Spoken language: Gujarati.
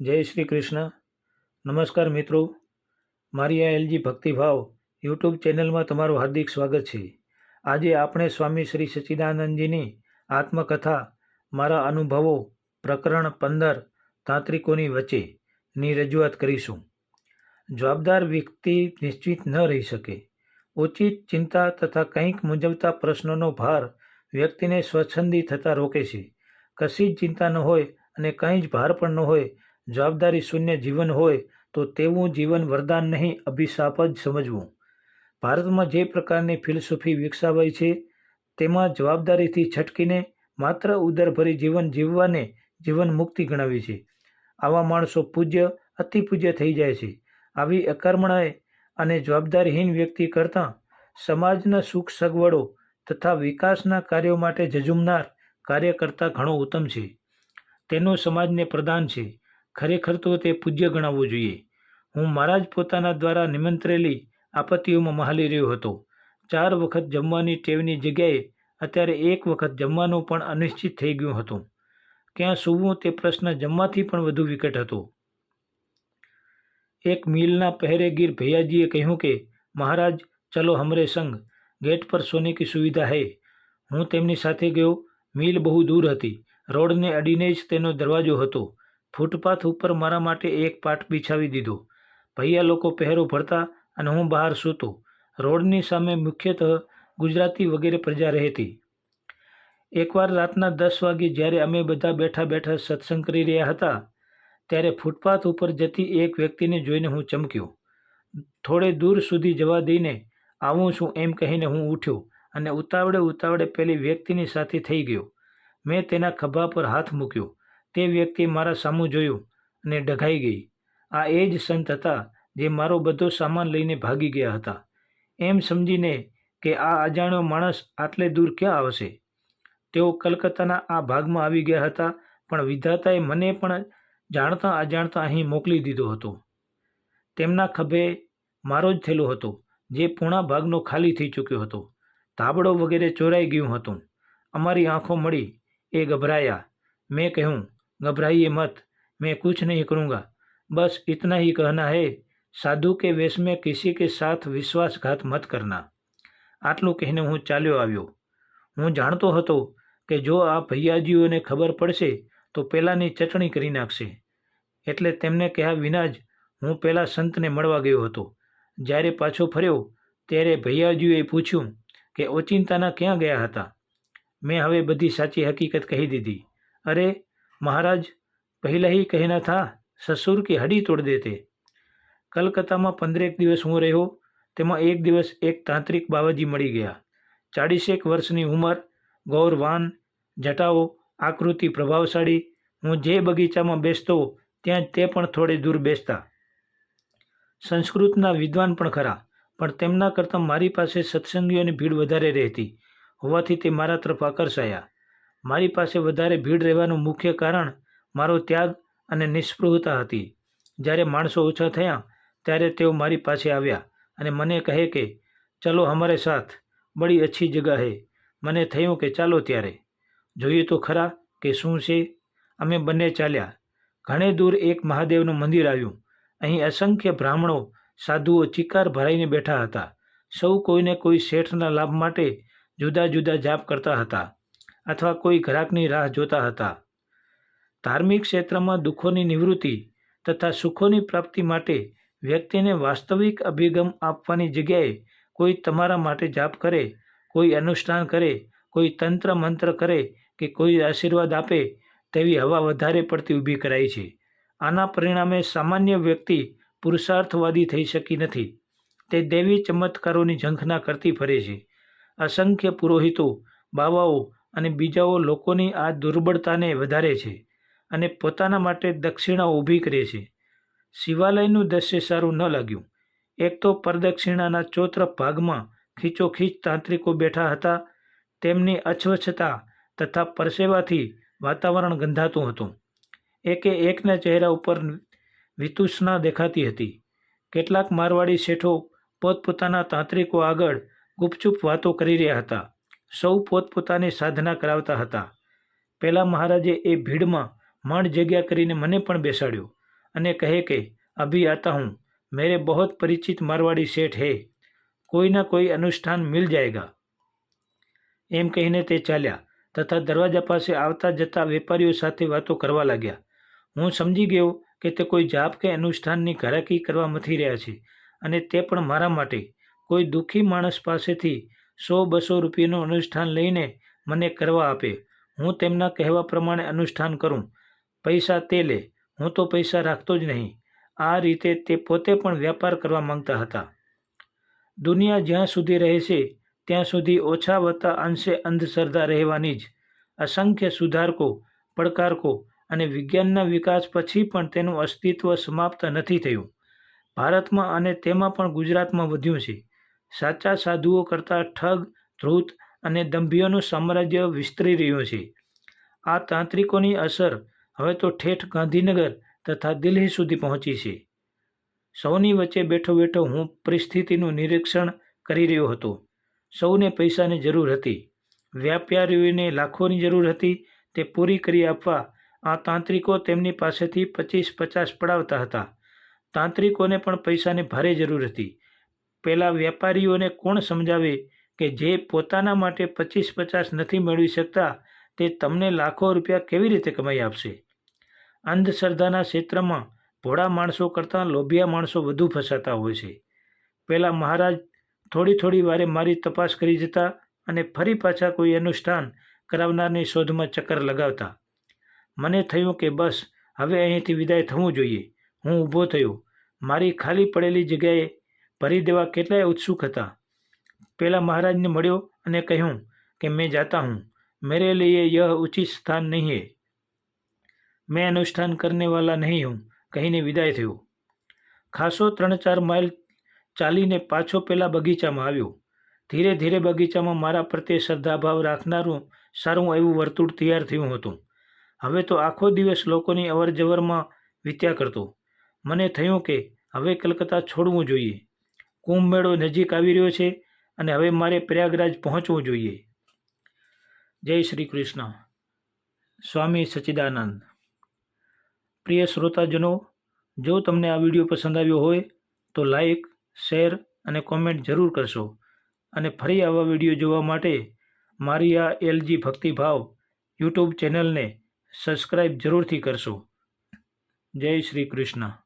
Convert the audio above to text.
જય શ્રી કૃષ્ણ. નમસ્કાર મિત્રો. મારી આ એલજી ભક્તિભાવ યુટ્યુબ ચેનલમાં તમારું હાર્દિક સ્વાગત છે. આજે આપણે સ્વામી શ્રી સચ્ચિદાનંદજીની આત્મકથા, મારા અનુભવો, પ્રકરણ પંદર, તાંત્રિકોની વચ્ચેની રજૂઆત કરીશું. જવાબદાર વ્યક્તિ નિશ્ચિત ન રહી શકે. ઉચિત ચિંતા તથા કંઈક મૂંઝવતા પ્રશ્નોનો ભાર વ્યક્તિને સ્વચ્છંદી થતાં રોકે છે. કશી જ ચિંતા ન હોય અને કંઈ જ ભાર પણ ન હોય જવાબદારી શૂન્ય જીવન હોય તો તેવું જીવન વરદાન નહીં, અભિશાપ જ સમજવું. ભારતમાં જે પ્રકારની ફિલસૂફી વિકસાવાઈ છે, તેમાં જવાબદારીથી છટકીને માત્ર ઉદરભરી જીવન જીવવાને જીવન મુક્તિ ગણાવી છે. આવા માણસો પૂજ્ય અતિ પૂજ્ય થઈ જાય છે. આવી અકર્મણાએ અને જવાબદારીહીન વ્યક્તિ કરતાં સમાજના સુખ સગવડો તથા વિકાસના કાર્યો માટે જજુમનાર કાર્ય કરતાં ઘણો ઉત્તમ છે. તેનો સમાજને પ્રદાન છે. ખરેખર તો તે પૂજ્ય ગણાવવું જોઈએ. હું મારા જ પોતાના દ્વારા નિમંત્રેલી આપત્તિઓમાં મહાલી રહ્યો હતો. ચાર વખત જમવાની ટેવની જગ્યાએ અત્યારે એક વખત જમવાનું પણ અનિશ્ચિત થઈ ગયું હતું. ક્યાં સૂવું તે પ્રશ્ન જમવાથી પણ વધુ વિકટ હતો. એક મિલના પહેરેગીર ભૈયાજીએ કહ્યું કે, મહારાજ, ચલો હમરે સંગ. ગેટ પર સોને કી સુવિધા હૈ. હું તેમની સાથે ગયો. મિલ બહુ દૂર હતી. રોડને અડીને જ તેનો દરવાજો હતો. ફૂટપાથ ઉપર મારા માટે એક પાટ બિછાવી દીધો. ભૈયા લોકો પહેરો ભરતા અને હું બહાર સૂતો. રોડની સામે મુખ્યતઃ ગુજરાતી વગેરે પ્રજા રહેતી. એકવાર રાતના દસ વાગે જ્યારે અમે બધા બેઠા બેઠા સત્સંગ કરી રહ્યા હતા, ત્યારે ફૂટપાથ ઉપર જતી એક વ્યક્તિને જોઈને હું ચમક્યો. થોડે દૂર સુધી જવા દઈને આવું છું એમ કહીને હું ઉઠ્યો અને ઉતાવળે ઉતાવળે પેલી વ્યક્તિની સાથે થઈ ગયો. મેં તેના ખભા પર હાથ મૂક્યો. તે વ્યક્તિ મારા સામું જોયું અને ડઘાઈ ગઈ. આ એ જ સંત હતા જે મારો બધો સામાન લઈને ભાગી ગયા હતા. એમ સમજીને કે આ અજાણ્યો માણસ આટલે દૂર ક્યાં આવશે? તેઓ કલકત્તાના આ ભાગમાં આવી ગયા હતા, પણ વિધાતાએ મને પણ જાણતા અજાણતા અહીં મોકલી દીધો હતો. તેમના ખભે મારો જ થેલો હતો, જે પૂણા ભાગનો ખાલી થઈ ચૂક્યો હતો. ધાબળો વગેરે ચોરાઈ ગયું હતું. અમારી આંખો મળી એ ગભરાયા. મેં કહ્યું घबराइए मत मैं कुछ नहीं करूँगा बस इतना ही कहना है સાધુ કે વેશ में किसी के साथ વિશ્વાસઘાત મત કરના આટલું કહીને હું ચાલ્યો આવ્યો હું જાણતો હતો કે જો આ ભૈયાજીઓને ખબર પડશે તો પેલાની ચટણી કરી નાખશે એટલે તેમને કહ્યા વિના જ હું પેલા સંતને મળવા ગયો હતો જ્યારે પાછો ફર્યો ત્યારે ભૈયાજીઓએ પૂછ્યું કે ઓચિંતાના ક્યાં ગયા હતા મેં હવે બધી સાચી હકીકત કહી દીધી અરે महाराज पहले ही कहना था ससुर की हड्डी तोड़ देते કલકત્તામાં પંદરેક દિવસ હું રહ્યો તેમાં એક દિવસ એક તાંત્રિક બાવાજી મળી ગયા ચાળીસેક વર્ષની ઉંમર ગૌરવાન જટાઓ આકૃતિ પ્રભાવશાળી હું જે બગીચામાં બેસતો ત્યાં જ તે પણ થોડે દૂર બેસતા સંસ્કૃતના વિદ્વાન પણ ખરા પણ તેમના કરતાં મારી પાસે સત્સંગીઓની ભીડ વધારે રહેતી હોવાથી તે મારા તરફ આકર્ષાયા મારી પાસે વધારે ભીડ રહેવાનું મુખ્ય કારણ મારો ત્યાગ અને નિષ્પૃહતા હતી. જ્યારે માણસો ઓછા થયા, ત્યારે તેઓ મારી પાસે આવ્યા અને મને કહે કે, ચલો હમારે સાથ, બડી અચ્છી જગા હે. મને થયું કે ચાલો ત્યારે. જોઈએ તો ખરા કે શું છે? અમે બંને ચાલ્યા. ઘણે દૂર એક મહાદેવનું મંદિર આવ્યું. અહીં અસંખ્ય બ્રાહ્મણો, સાધુઓ ચિકાર ભરાઈને બેઠા હતા. સૌ કોઈને કોઈ શેઠના લાભ માટે જુદા જુદા જાપ કરતા હતા. અથવા કોઈ ગ્રાહકની રાહ જોતા હતા. ધાર્મિક ક્ષેત્રમાં દુઃખોની નિવૃત્તિ તથા સુખોની પ્રાપ્તિ માટે વ્યક્તિને વાસ્તવિક અભિગમ આપવાની જગ્યાએ કોઈ તમારા માટે જાપ કરે, કોઈ અનુષ્ઠાન કરે, કોઈ તંત્ર મંત્ર કરે કે કોઈ આશીર્વાદ આપે તેવી હવા વધારે પડતી ઊભી કરાઈ છે. આના પરિણામે સામાન્ય વ્યક્તિ પુરુષાર્થવાદી થઈ શકી નથી. તે દેવી ચમત્કારોની ઝંખના કરતી ફરે છે. અસંખ્ય પુરોહિતો, બાવાઓ અને બીજાઓ લોકોની આ દુર્બળતાને વધારે છે અને પોતાના માટે દક્ષિણા ઊભી કરે છે. શિવાલયનું દ્રશ્ય સારું ન લાગ્યું. એક તો પરદક્ષિણાના ચોત્ર ભાગમાં ખીચોખીચ તાંત્રિકો બેઠા હતા. તેમની અસ્વચ્છતા તથા પરસેવાથી વાતાવરણ ગંધાતું હતું. એકે એકના ચહેરા ઉપર વિતુષના દેખાતી હતી. કેટલાક મારવાડી શેઠો પોતપોતાના તાંત્રિકો આગળ ગુપચુપ વાતો કરી રહ્યા હતા. સૌ પોતપોતાની સાધના કરાવતા હતા. પહેલાં મહારાજે એ ભીડમાં મણ જગ્યા કરીને મને પણ બેસાડ્યો અને કહે કે, અભી આતા હું. મેરે બહોત પરિચિત મારવાડી શેઠ હે. કોઈ ના કોઈ અનુષ્ઠાન મિલ જાયગા. એમ કહીને તે ચાલ્યા તથા દરવાજા પાસે આવતા જતા વેપારીઓ સાથે વાતો કરવા લાગ્યા. હું સમજી ગયો કે તે કોઈ જાપ કે અનુષ્ઠાનની ઘરાકી કરવા મથી રહ્યા છે અને તે પણ મારા માટે. કોઈ દુઃખી માણસ પાસેથી સો બસો રૂપિયાનું અનુષ્ઠાન લઈને મને કરવા આપે. હું તેમના કહેવા પ્રમાણે અનુષ્ઠાન કરું. પૈસા તે લે. હું તો પૈસા રાખતો જ નહીં. આ રીતે તે પોતે પણ વ્યાપાર કરવા માંગતા હતા. દુનિયા જ્યાં સુધી રહે છે ત્યાં સુધી ઓછા વત્તા અંશે અંધશ્રદ્ધા રહેવાની જ. અસંખ્ય સુધારકો, પડકારકો અને વિજ્ઞાનના વિકાસ પછી પણ તેનું અસ્તિત્વ સમાપ્ત નથી થયું. ભારતમાં અને તેમાં પણ ગુજરાતમાં વધ્યું છે. સાચા સાધુઓ કરતાં ઠગ ધ્રુત અને દંભીઓનું સામ્રાજ્ય વિસ્તરી રહ્યું છે. આ તાંત્રિકોની અસર હવે તો ઠેઠ ગાંધીનગર તથા દિલ્હી સુધી પહોંચી છે. સૌની વચ્ચે બેઠો બેઠો હું પરિસ્થિતિનું નિરીક્ષણ કરી રહ્યો હતો. સૌને પૈસાની જરૂર હતી. વ્યાપારીઓને લાખોની જરૂર હતી તે પૂરી કરી આપવા આ તાંત્રિકો તેમની પાસેથી પચીસ પચાસ પડાવતા હતા. તાંત્રિકોને પણ પૈસાની ભારે જરૂર હતી. પેલા વેપારીઓને કોણ સમજાવે કે જે પોતાના માટે પચીસ પચાસ નથી મેળવી શકતા, તે તમને લાખો રૂપિયા કેવી રીતે કમાઈ આપશે? અંધશ્રદ્ધાના ક્ષેત્રમાં ભોળા માણસો કરતાં લોભિયા માણસો વધુ ફસાતા હોય છે. પહેલાં મહારાજ થોડી થોડી વારે મારી તપાસ કરી જતા અને ફરી પાછા કોઈ અનુષ્ઠાન કરાવનારની શોધમાં ચક્કર લગાવતા. મને થયું કે બસ, હવે અહીંથી વિદાય થવું જોઈએ. હું ઊભો થયો. મારી ખાલી પડેલી જગ્યાએ ભરી દેવા કેટલાય ઉત્સુક હતા પેલા મહારાજને મળ્યો અને કહ્યું કે મેં જાતા હું मेरे लिए यह उचित स्थान नहीं है मैं अनुष्ठान करने वाला नहीं हूँ કહીને વિદાય થયો ખાસો ત્રણ ચાર માઇલ ચાલીને પાછો પેલા બગીચામાં આવ્યો ધીરે ધીરે બગીચામાં મારા પ્રત્યે શ્રદ્ધાભાવ રાખનારું સારું એવું વર્તુળ તૈયાર થયું હતું હવે તો આખો દિવસ લોકોની અવર જવરમાં વીત્યા કરતો મને થયું કે હવે કલકત્તા છોડવું જોઈએ કુંભ મેળો નજીક આવી રહ્યો છે અને હવે મારે પ્રયાગરાજ પહોંચવું જોઈએ. જય શ્રી કૃષ્ણ. સ્વામી સચ્ચિદાનંદ પ્રિય શ્રોતાજનો, જો તમને આ વીડિયો પસંદ આવ્યો હોય, તો લાઈક, શેર અને કોમેન્ટ જરૂર કરશો અને ફરી આવા વીડિયો જોવા માટે મારી આ એલજી ભક્તિભાવ યુટ્યુબ ચેનલને સબસ્ક્રાઈબ જરૂરથી કરશો. જય શ્રી કૃષ્ણ.